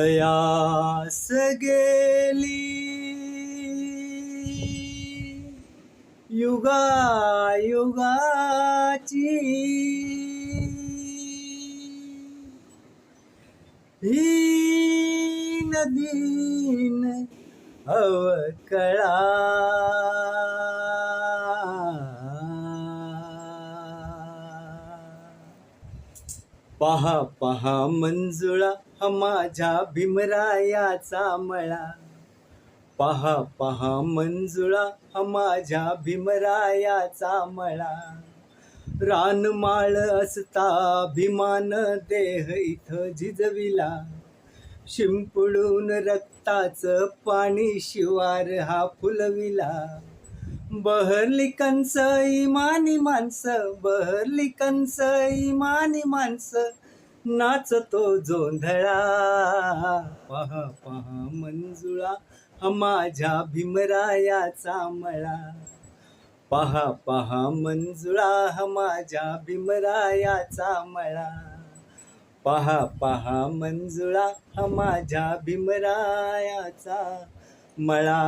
प्रयास गेली युगा युगाची ही नदीन अवकळा। पहा पहा मंजुळा हा माझ्या भीमरायाचा मळा. पहा पहा मंजुळा हा माझ्या भीमरायाचा मळा. रानमाळ असता भीमान देह इथं झिजविला. शिंपडून रक्ताचं पाणी शिवार हा फुलविला. बहरली कंस इमानी माणसं बहरली कंस इमानी माणसं नाचतो जोंधळा पहा पहा मंजुळा हा माझ्या भीमरायाचा मळा. पहा पहा मंजुळा माझ्या भीमरायाचा मळा. पहा पहा मंजुळा हा माझ्या भीमरायाचा मळा.